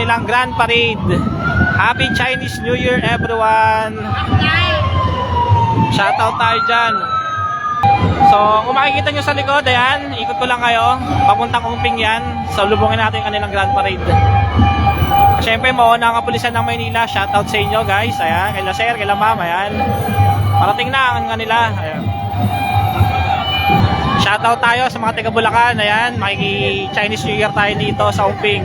kanilang Grand Parade. Happy Chinese New Year everyone! Shoutout tayo dyan. So, kung makikita nyo sa likod, ayan, ikot ko lang kayo. Papuntang Umping yan. So, lubungin natin yung kanilang Grand Parade. Siyempre, mauna ang kapulisan ng Maynila. Shoutout sa inyo, guys. Ayan, kay Sir, kay Ma'am, ayan. Parating na ang kanila. Ayan. Shoutout tayo sa mga taga Bulacan. Ayan, makiki Chinese New Year tayo dito sa Umping.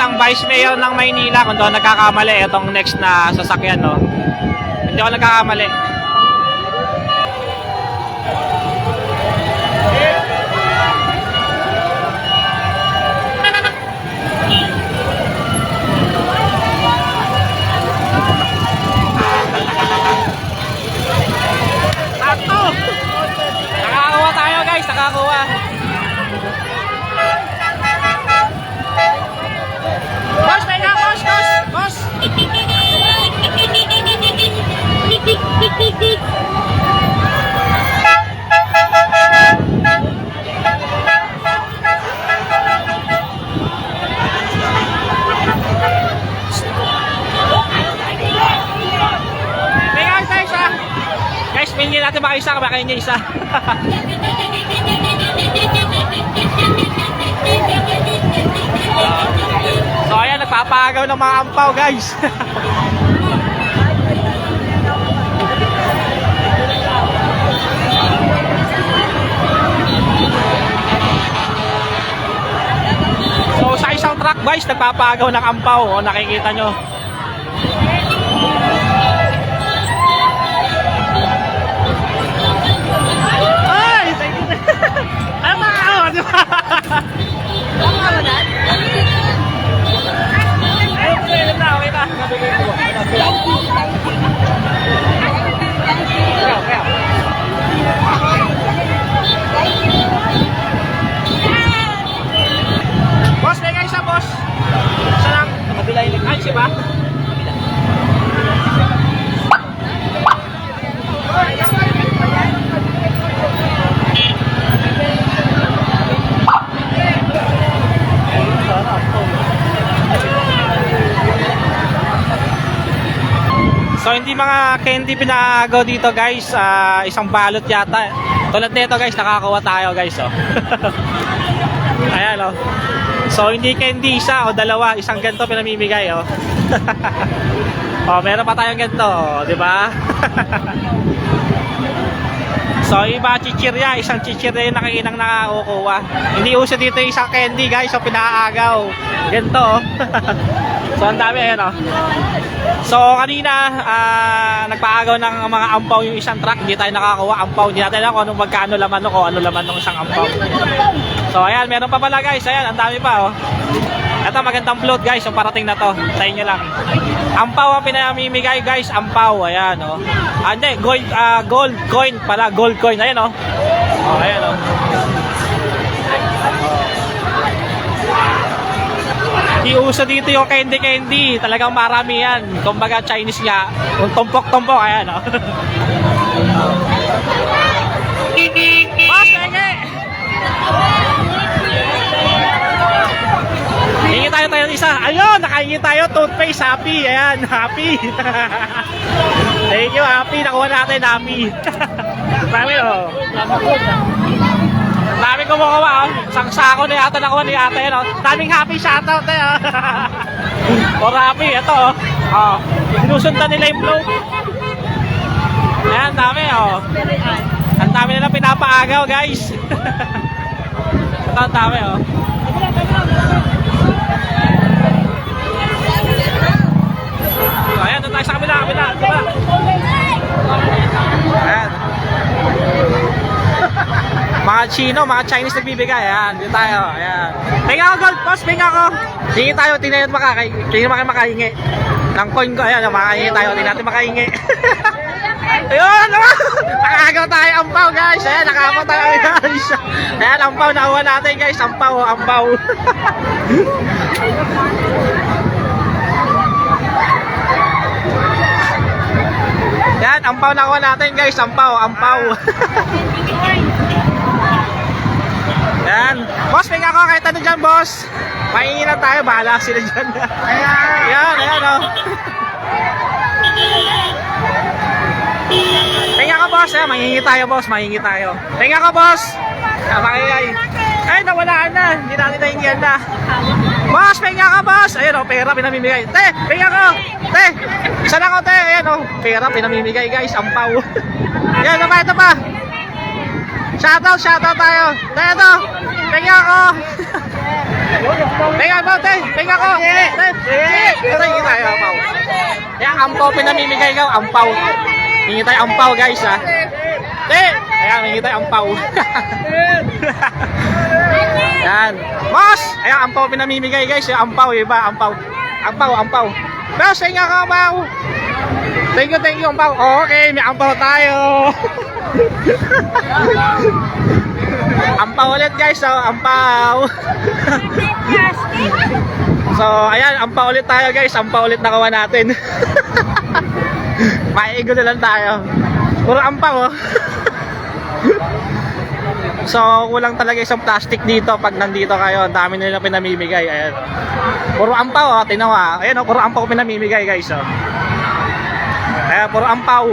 ang Vice Mayor ng Maynila, kung doon nagkakamali, itong next na sasakyan, no? Hindi ako nagkakamali. Sakto! Nakakuha tayo guys, nakakuha. Boss, may nga, boss, boss, boss. May nga, isa, isa. Guys, pingin natin baka niya isa. so ayan, nagpapagaw ng mga ampaw guys. so sa isang truck guys, nagpapagaw ng ampaw. O, nakikita nyo. So hindi mga candy pinagaw dito guys, Ah, isang balot yata. Tulad nito guys, nakakuha tayo guys oh. Ayan oh. So hindi candy isa o dalawa, isang ganto pinamimigay oh. oh, meron pa tayong ganto, oh, di ba? so iba chichirya, isang chichirya yung nakikinang nakakukuha. Hindi uso dito yung isang candy guys, so pinaagaw. Ganto oh. so ang dami ayan oh. So kanina ah, nagpaagaw ng mga ampaw yung isang truck, hindi tayo nakakuha ampaw, hindi natin alam kung anong magkano laman o ano laman ng isang ampaw. So ayan, meron pa pala guys, ayan, ang dami pa oh. Ito magandang float guys, yung parating na to, sa inyo lang. Ampaw ang pinamimigay guys, ampaw, ayan oh. Ah, hindi, gold, ah, gold coin pala, gold coin, ayan oh. Oh, ayan oh. Di uso dito yung candy candy. Talagang marami yan. Kumbaga Chinese nga. Tumpok-tumpok. Ayan o. Mas, penge! Hingi tayo tayo isa. Ayun, nakahingi tayo. Toothpaste, happy. Ayan, happy. Thank you, happy. Nakuha natin, happy. Marami o. Dami kumukuha, oh. Isang sako na yata nakuha ni ate, no? Daming happy shoutout, eh, oh. For happy, ito oh. Oh, sinusundan nila yung float. Ayan, dami oh. Ang dami nila pinapaagaw, guys. ito dami oh. So, ayan, doon tayo sa kabila, kabila, kabila. Ayan. mga Chino, mga Chinese nagbibigay. Ayan, dito tayo. Ayan. Tingnan ako, gold boss, tingnan ako. Tingin tayo, tingnan natin makakay. Tingnan makain makahingi. Ng coin ko, ayan, makahingi tayo. Tingnan natin makahingi. Ayun! Nakagaw tayo ampaw, guys. Ayan, nakapaw tayo, guys. Ayan, ampaw, nakuha natin, guys. Ampaw, ampaw. Yan, ampaw nakuha natin, guys. Ampaw, ampaw. Yan. Boss, may ako kahit ano dyan, boss. Mahingi na tayo, bahala sila dyan. Yan, ayan, oh. Tingnan ka, boss. Ayan, mahingi tayo, boss. Mahingi tayo. Tingnan ka, boss. Makingay. Ay, nawalaan na. Hindi natin nahingihan na. Boss, penga ka, boss. Ayan, oh, pera pinamimigay. Te, penga ko. Te, isa lang ako, te. Ayan, oh, pera pinamimigay, guys. Ampaw. Yan, ito pa, ito pa. Shoutout, shoutout tayo. Te, ito. Penga ko. Penga mo, te. Penga ko. Te, ito, hingi tayo, ampaw. Yan, ampaw pinamimigay ko. Ampaw. Hingi tayo ampaw, guys, ha. Te, ayan, hingi tayo ampaw. Yan. Boss! Ayan, ampaw pinamimigay guys. Yung ampaw, iba, ampaw. Ampaw, ampaw. Boss, tingnan ka, ampaw. Thank you, thank you, ampaw. Okay, may ampaw tayo. ampaw ulit guys, so, ampaw. so, ayan, ampaw ulit tayo guys. Ampaw ulit nakuha natin. Maigo na lang tayo. Puro ampaw, oh. So, kulang talaga isang plastic dito pag nandito kayo. Ang dami nila pinamimigay. Ayan. oh. Puro ampaw, oh. Mo, ah. Ayan, oh. Puro ampaw pinamimigay, guys, oh. Ayan, puro ampaw.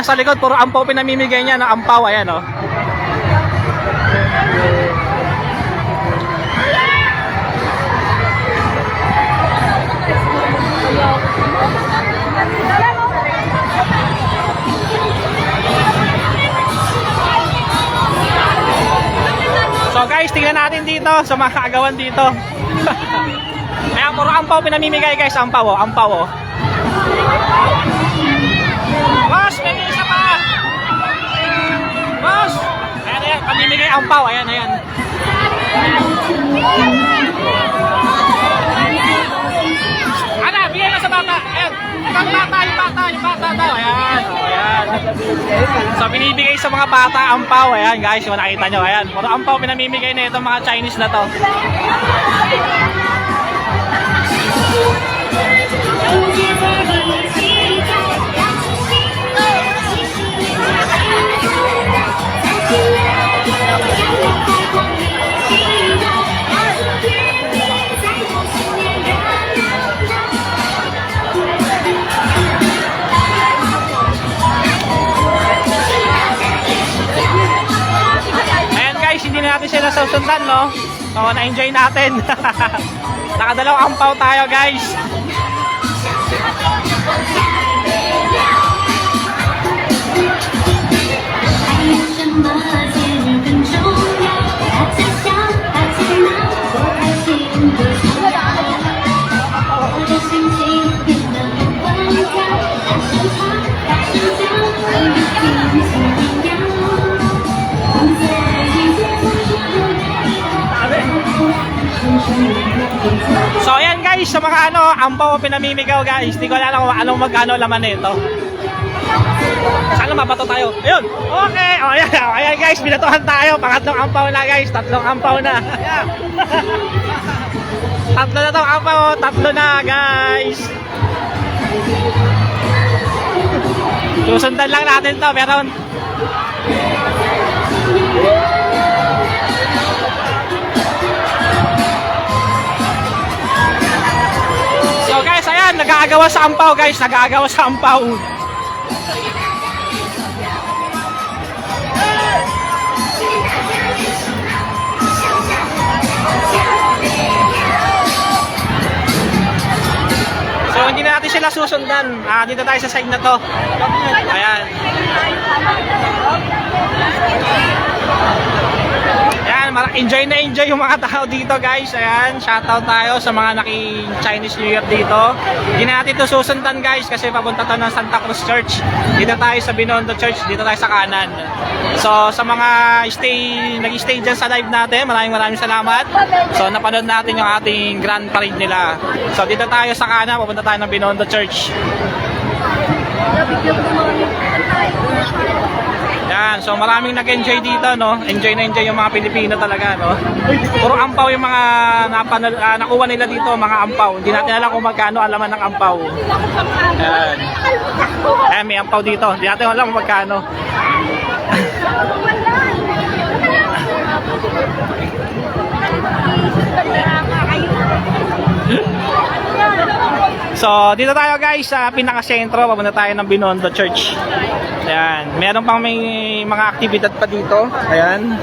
Yan, oh. Nasa likod, puro ampaw pinamimigay niya. No? Ampaw, ayan, oh. So guys, tingnan natin dito sa mga kaagawan dito. Ayan, puro ampaw pinamimigay guys. Ampaw, oh. Ampaw, oh. Boss, may isa pa. Boss! Ayan, Pamimigay ampaw. Ayan, ayan. Ano, bigay na sa bata. Ayan. Ibang bata, yung bata, yung bata daw. Ayan, ayan. So, binibigay sa mga bata ampaw. Ayan, guys, yung nakita nyo. Ayan, puro ampaw pinamimigay na itong mga Chinese na to. Ayan nasusundan, no? So, na-enjoy natin. Nakadalawang ampaw tayo, guys. Guys, sa mga ano, ampaw pinamimigaw guys. Hindi ko alam kung anong magkano laman nito. Sana mabato tayo. Ayun. Okay. O, ayan. O, ayan guys, binatuhan tayo. Pangatlong ampaw na guys. Tatlong ampaw na. Tatlo na tong ampaw. oh. Tatlo na guys. Susundan lang natin to. Meron. nag-aagawa sa ampaw guys, nag-aagawa sa ampaw. So hindi na natin sila susundan. Ah, dito tayo sa side na to. Ayan. Enjoy na enjoy yung mga tao dito guys. Ayan, shoutout tayo sa mga naki Chinese New Year dito. Hindi na natin ito susundan guys kasi papunta to ng Santa Cruz Church. Dito tayo sa Binondo Church, dito tayo sa kanan. So sa mga stay, nag-stay dyan sa live natin, maraming maraming salamat. So napanood natin yung ating grand parade nila. So dito tayo sa kanan, papunta tayo ng Binondo Church. Yan, so maraming nag-enjoy dito, no? Enjoy na enjoy yung mga Pilipino talaga, no? Puro ampaw yung mga napanal, ah, nakuha nila dito, mga ampaw. Hindi natin alam kung magkano alaman ng ampaw. Yan. Eh, may ampaw dito. Hindi natin alam kung magkano. So, dito tayo guys sa pinaka-sentro. Papunta tayo ng Binondo Church. Ayan. Meron pang may mga aktibidad pa dito. Ayan.